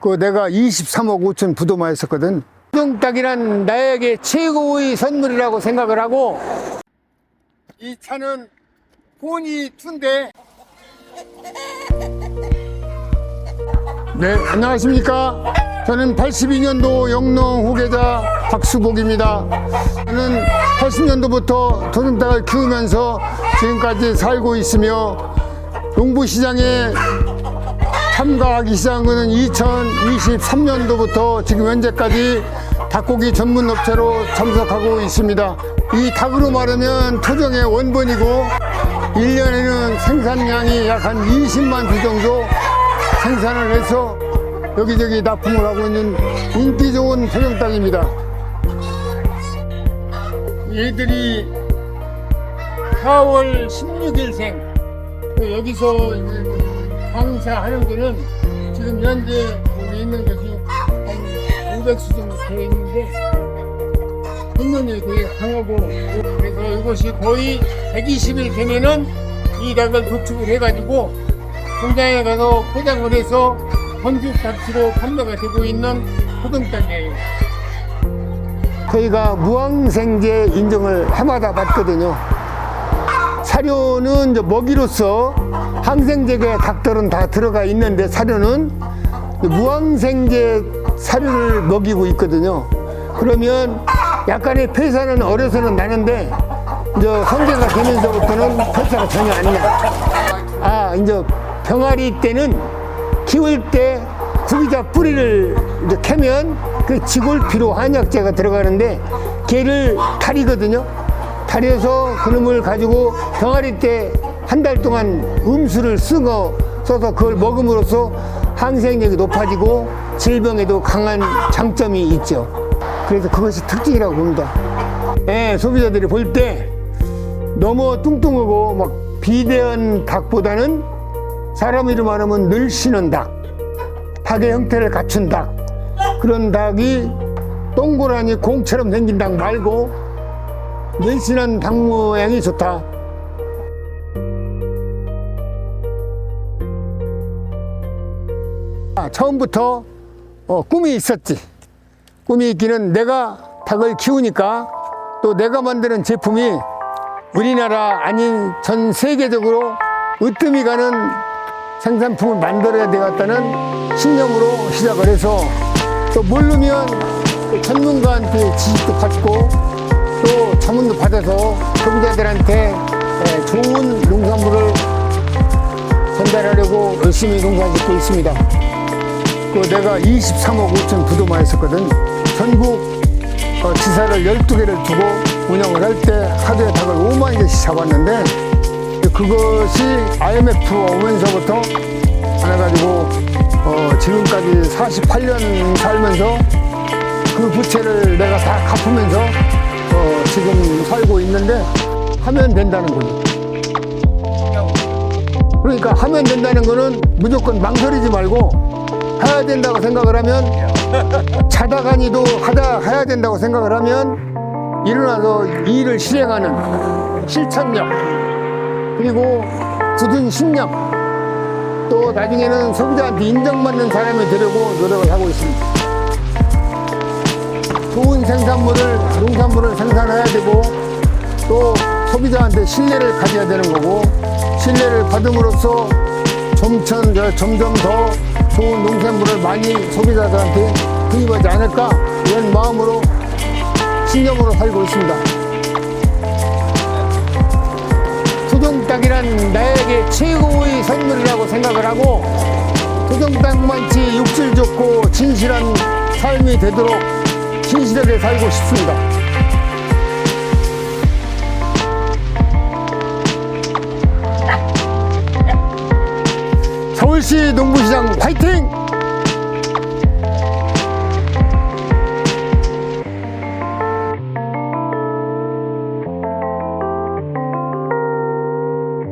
그 내가 23억 5천 부도마였었거든. 토종닭이란 나에게 최고의 선물이라고 생각을 하고 이 차는 본이 툰데 네 안녕하십니까. 저는 82년도 영농 후계자 박수복입니다. 저는 80년도부터 토종닭을 키우면서 지금까지 살고 있으며 농부시장에 참가하기 시작한 것은 2023년도부터 지금 현재까지 닭고기 전문 업체로 참석하고 있습니다. 이 닭으로 말하면 토종의 원본이고 1년에는 생산량이 약 한 20만 두 정도 생산을 해서 여기저기 납품을 하고 있는 인기 좋은 토종 닭입니다. 얘들이 4월 16일생 그 여기서 방사하는 거는 지금 현재 여기 있는 것이 한 500수 정도 되어 있는데 성능이 되게 강하고 그래서 이것이 거의 120일 되면은 이 닭을 도축을 해가지고 공장에 가서 포장을 해서 건축 닭치로 판매가 되고 있는 소금닭이에요. 저희가 무항생제 인정을 해마다 받거든요. 사료는 먹이로서 항생제가 닭들은 다 들어가 있는데 사료는 무항생제 사료를 먹이고 있거든요. 그러면 약간의 폐사는 어려서는 나는데 이제 성계가 되면서부터는 폐사가 전혀 안 나. 아 이제 병아리 때는 키울 때 구기자 뿌리를 이제 캐면 그 지골피로 한약재가 들어가는데 걔를 탈이거든요. 탈여서 그놈을 가지고 병아리 때 한 달 동안 음수를 쓰고 써서 그걸 먹음으로써 항생력이 높아지고 질병에도 강한 장점이 있죠. 그래서 그것이 특징이라고 봅니다. 예, 소비자들이 볼 때 너무 뚱뚱하고 막 비대한 닭보다는 사람 이름 말하면 늘씬한 닭, 닭의 형태를 갖춘 닭, 그런 닭이 동그라니 공처럼 생긴 닭 말고 늘씬한 닭 모양이 좋다. 아, 처음부터 어, 꿈이 있었지. 꿈이 있기는 내가 닭을 키우니까 또 내가 만드는 제품이 우리나라 아닌 전 세계적으로 으뜸이 가는 생산품을 만들어야 되겠다는 신념으로 시작을 해서 또 모르면 또 전문가한테 지식도 받고 또 자문도 받아서 소비자들한테 에, 좋은 농산물을 전달하려고 열심히 농사 짓고 있습니다. 그 내가 23억 5천 부도마였었거든. 전국 어, 지사를 12개를 두고 운영을 할 때 하루에 닭을 5만 개씩 잡았는데 그것이 IMF가 오면서부터 안 해가지고 어, 지금까지 48년 살면서 그 부채를 내가 다 갚으면서 어, 지금 살고 있는데 하면 된다는 거죠. 그러니까 하면 된다는 거는 무조건 망설이지 말고 해야 된다고 생각을 하면 자다가니도 하다 해야 된다고 생각을 하면 일어나서 이 일을 실행하는 실천력 그리고 굳은 신념 또 나중에는 소비자한테 인정받는 사람이 되려고 노력을 하고 있습니다. 좋은 생산물을 농산물을 생산해야 되고 또 소비자한테 신뢰를 가져야 되는 거고 신뢰를 받음으로써 점점, 점점 더 좋은 농산물을 많이 소비자들한테 구입하지 않을까 이런 마음으로 신념으로 살고 있습니다. 토종닭이란 나에게 최고의 선물이라고 생각을 하고 토종닭만치 육질 좋고 진실한 삶이 되도록 진실하게 살고 싶습니다. 서울시 농부시장 화이팅!